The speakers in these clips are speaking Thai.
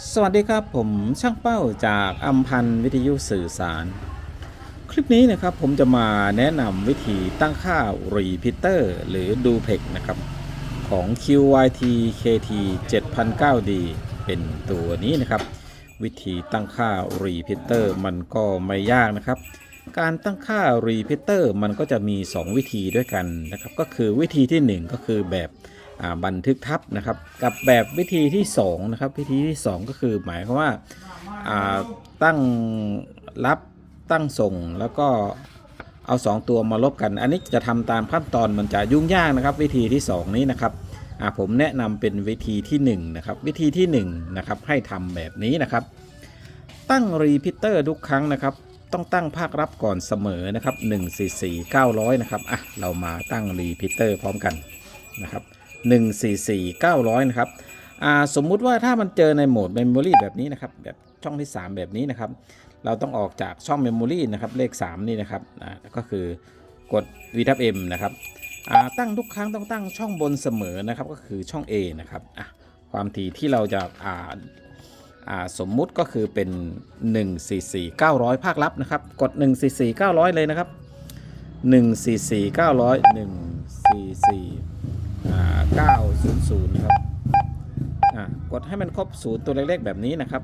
สวัสดีครับผมช่างเป้าจากอัมพันธ์วิทยุสื่อสาร คลิปนี้นะครับผมจะมาแนะนำวิธีตั้งค่า Repeater หรือ Duplex นะครับ ของ QYT KT 7009D เป็นตัวนี้นะครับ วิธีตั้งค่า Repeater มันก็ไม่ยากนะครับ การตั้งค่า Repeater มันก็จะมี 2 วิธีด้วยกันนะครับ ก็คือวิธีที่ 1 ก็คือแบบ บันทึกทับนะครับ กับแบบวิธีที่2นะครับวิธีที่ 2 ก็คือหมายความว่าาตั้งรับตั้งส่งแล้วก็เอา 2 ตัวมาลบกัน อันนี้จะทำตามขั้นตอนมันจะยุ่งยากนะครับ วิธีที่ 2 นี้นะครับผมแนะนำเป็นวิธีที่1นะครับวิธีที่1นะครับให้ทำแบบนี้นะครับ ตั้งรีพิเตอร์ทุกครั้งนะครับ ต้องตั้งภาครับก่อนเสมอนะครับ1 4 4 900 นะครับอะเรามาตั้งรีพิเตอร์พร้อมกันนะครับ 1 4 4 900 นะครับสมมุติว่าถ้ามันเจอในโหมด Memory แบบนี้นะครับ แบบช่องที่ 3 แบบนี้นะครับ เราต้องออกจากช่อง Memory นะครับ เลข 3 นี่นะครับก็คือกด V ทับ M นะครับตั้งทุกครั้งต้องตั้งช่องบนเสมอนะครับ ก็คือช่อง A นะครับความถี่ที่เราจะาาสมมุติก็คือเป็น 144 900 ภาคลับนะครับ กด 144 900 เลยนะครับ 144 900 144อ่า 900นะครับกดให้มันครบศูนย์ตัวเล็กๆแบบนี้นะครับ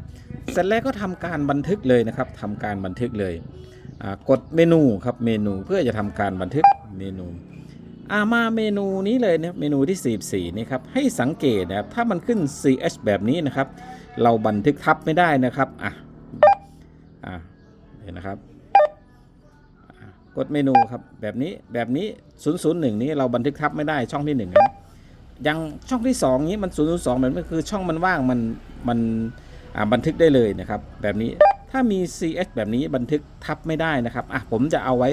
เสร็จแล้วก็ทำการบันทึกเลยนะครับทำการบันทึกเลย กดเมนูครับเมนูเพื่อจะทำการบันทึกเมนูอามาเมนูนี้เลยนะเมนูที่ 44 นี่ครับ ให้สังเกตนะครับ ถ้ามันขึ้น ch แบบนี้นะครับ เราบันทึกทับไม่ได้นะครับ อะ อะเห็นนะครับ กดเมนูครับแบบนี้แบบนี้ 001 นี้เราบันทึกทับไม่ได้ช่องที่1นะยังช่องที่ 2 นี้มัน 002แบบนี้คือช่องมันว่างมันมันบันทึกได้เลยนะครับ แบบนี้ถ้ามี ch แบบนี้บันทึกทับไม่ได้นะครับอะผมจะเอาไว้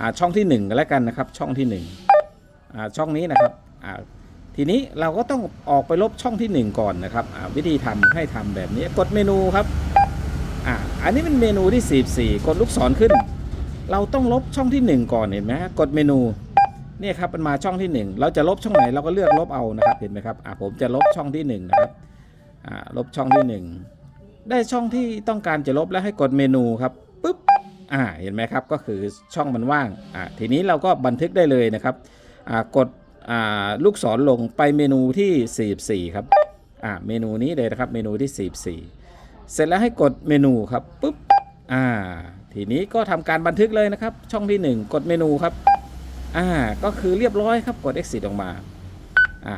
อ่าช่องที่ 1 กันแล้วกันนะครับ ช่องที่1อ่าช่องนี้นะครับอ่าทีนี้เราก็ต้องออกไปลบช่องที่ 1 ก่อนนะครับอ่าวิธีทำให้ทำแบบนี้กดเมนูครับอ่าอันนี้เป็นเมนูที่ 44 กดลูกศรขึ้น เราต้องลบช่องที่ 1 ก่อนเห็นไหมกดเมนูเนี่ยครับมันมาช่องที่ 1 เราจะลบช่องไหนเราก็เลือกลบเอานะครับเห็นไหมครับอ่าผมจะลบช่องที่ 1 นะครับอ่าลบช่องที่ 1 ได้ช่องที่ต้องการจะลบแล้วให้กดเมนูครับปุ๊บอ่าเห็นไหมครับก็คือช่องมันว่างอ่าทีนี้เราก็บันทึกได้เลยนะครับอ่ากดอ่าลูกศรลงไปเมนูที่ 44 ครับอ่าเมนูนี้เลยนะครับเมนูที่ 44 เสร็จแล้วให้กดเมนูครับปุ๊บอ่า ทีนี้ก็ทำการบันทึกเลยนะครับ ช่องที่ 1 กดเมนูครับอ่าก็คือเรียบร้อยครับกด exit ออกมาอ่า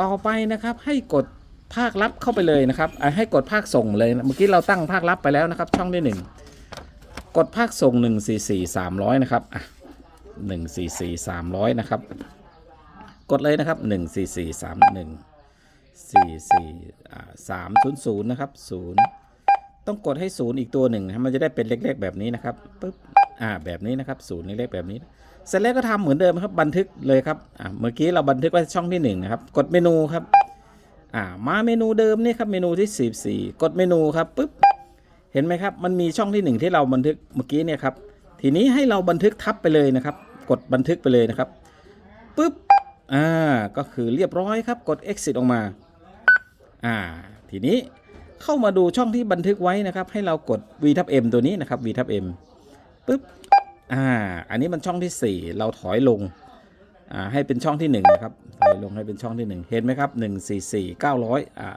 ต่อไปนะครับให้กดภาคลับเข้าไปเลยนะครับอ่าให้กดภาคส่งเลยเมื่อกี้เราตั้งภาคลับไปแล้วนะครับ ช่องที่ 1 กดภาคส่ง 144 300 นะครับอะ144 300 นะครับ กดเลยนะครับ 1 4 4 3 1 4 4อ่า300 นะครับ 0 ต้องกดให้0อีกตัวหนึ่งนะมันจะได้เป็นเล็กๆแบบนี้นะครับปึ๊บอ่าแบบนี้นะครับ0เล็กๆแบบนี้ เสร็จแล้วก็ทำเหมือนเดิมครับบันทึกเลยครับอ่าเมื่อกี้เราบันทึกไว้ช่องที่1นะครับกดเมนูครับอ่ามาเมนูเดิมนี่ครับเมนูที่ 44 กดเมนูครับปึ๊บเห็นไหมครับมันมีช่องที่ 1 ที่เราบันทึกเมื่อกี้เนี่ยครับทีนี้ให้เราบันทึกทับไปเลยนะครับ กดบันทึกไปเลยนะครับปึ๊บอ่าก็คือเรียบร้อยครับกด exit ออกมาอ่าทีนี้ เข้ามาดูช่องที่บันทึกไว้นะครับ ให้เรากด v ทับ m ตัวนี้นะครับ v ทับ m ปึ๊บอ่าอันนี้มันช่องที่ 4 เราถอยลงอ่าให้เป็นช่องที่1นะครับถอยลงให้เป็นช่องที่ 1 เห็นไหมครับ 1 4 4 900อ่า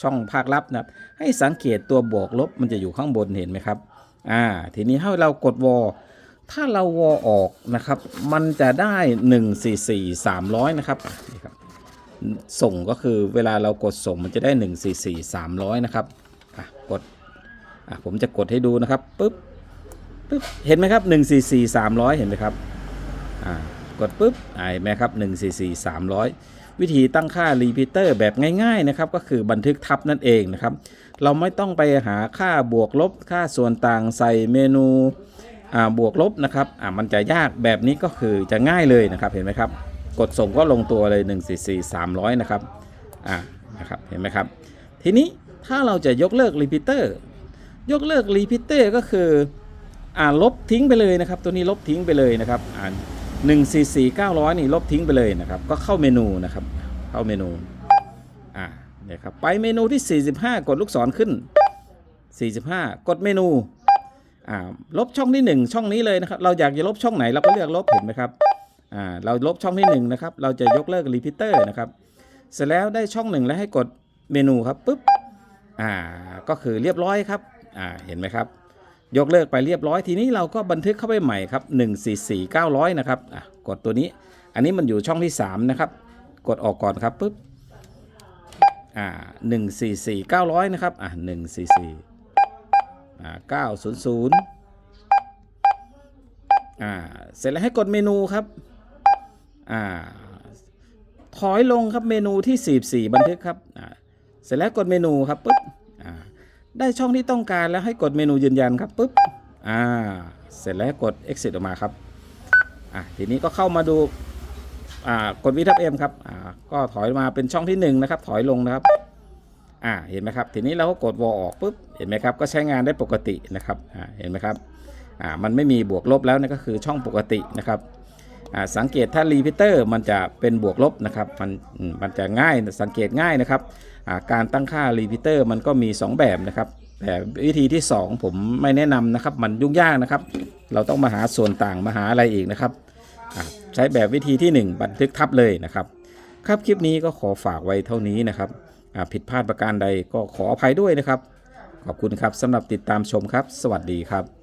ช่องภาคลับนะครับ ให้สังเกตตัวบวกลบมันจะอยู่ข้างบนเห็นไหมครับอ่าทีนี้ให้เรากดวอถ้าเราวอออกนะครับ มันจะได้ 1 4 4 300 นะครับนี่ครับ ส่งก็คือเวลาเรากดส่งมันจะได้ 1 4 4 300 นะครับอะกดอะผมจะกดให้ดูนะครับปุ๊บปุ๊บเห็นไหมครับ 1 4 4 300 เห็นไหมครับอ่ากดปุ๊บอ่าเห็นไหมครับ 1 4 4 300 วิธีตั้งค่ารีพิเตอร์แบบง่ายๆนะครับก็คือบันทึกทับนั่นเองนะครับ เราไม่ต้องไปหาค่าบวกลบค่าส่วนต่างใส่เมนูอ่าบวกลบนะครับอ่ามันจะยากแบบนี้ก็คือจะง่ายเลยนะครับเห็นไหมครับ กดส่งก็ลงตัวเลย 1 4 4 300 นะครับ อ่า นะครับ เห็นไหมครับ ทีนี้ถ้าเราจะยกเลิกรีพิเตอร์ ยกเลิกรีพิเตอร์ก็คือ อ่า ลบทิ้งไปเลยนะครับ ตัวนี้ลบทิ้งไปเลยนะครับ อ่า1 4 4 900 นี่ลบทิ้งไปเลยนะครับ ก็เข้าเมนูนะครับ เข้าเมนู อ่าเนี่ยครับ ไปเมนูที่ 45 กดลูกศรขึ้น 45 กดเมนู อ่า ลบช่องที่ 1 ช่องนี้เลยนะครับ เราอยากจะลบช่องไหนเราก็เลือกลบเห็นไหมครับ อ่าเราลบช่องที่1นะครับเราจะยกเลิกรีพิเตอร์นะครับเสร็จแล้วได้ช่องหนึ่งแล้วให้กดเมนูครับปุ๊บอ่าก็คือเรียบร้อยครับอ่าเห็นไหมครับ ยกเลิกไปเรียบร้อยทีนี้เราก็บันทึกเข้าไปใหม่ครับ144 900นะครับอะกดตัวนี้ อันนี้มันอยู่ช่องที่ 3 นะครับ กดออกก่อนครับปุ๊บอ่า144 900นะครับอะ144อ่า900อ่าเสร็จแล้วให้กดเมนูครับ อ่าถอยลงครับเมนูที่ 44 บันทึกครับอ่าเสร็จแล้วกดเมนูครับปุ๊บอ่าได้ช่องที่ต้องการแล้วให้กดเมนูยืนยันครับปุ๊บอ่าเสร็จแล้วกด exit ออกมาครับอ่าทีนี้ก็เข้ามาดูอ่ากดวิทับเอ็มครับอ่าก็ถอยมาเป็นช่องที่หนึ่งนะครับถอยลงนะครับอ่าเห็นไหมครับ ทีนี้เราก็กดวอลออกปุ๊บเห็นไหมครับก็ใช้งานได้ปกตินะครับอ่าเห็นไหมครับอ่ามันไม่มีบวกลบแล้วนั่นก็คือช่องปกตินะครับ สังเกตถ้ารีพิเตอร์มันจะเป็นบวกลบนะครับมันมันจะง่ายสังเกตง่ายนะครับการตั้งค่ารีพิเตอร์มันก็มี 2 แบบนะครับแต่วิธีที่ 2 ผมไม่แนะนำนะครับ มันยุ่งยากนะครับ เราต้องมาหาส่วนต่างมาหาอะไรอีกนะครับใช้แบบวิธีที่ 1 บันทึกทับเลยนะครับ ครับคลิปนี้ก็ขอฝากไว้เท่านี้นะครับผิดพลาดประการใดก็ขออภัยด้วยนะครับ ขอบคุณครับสำหรับติดตามชมครับ สวัสดีครับ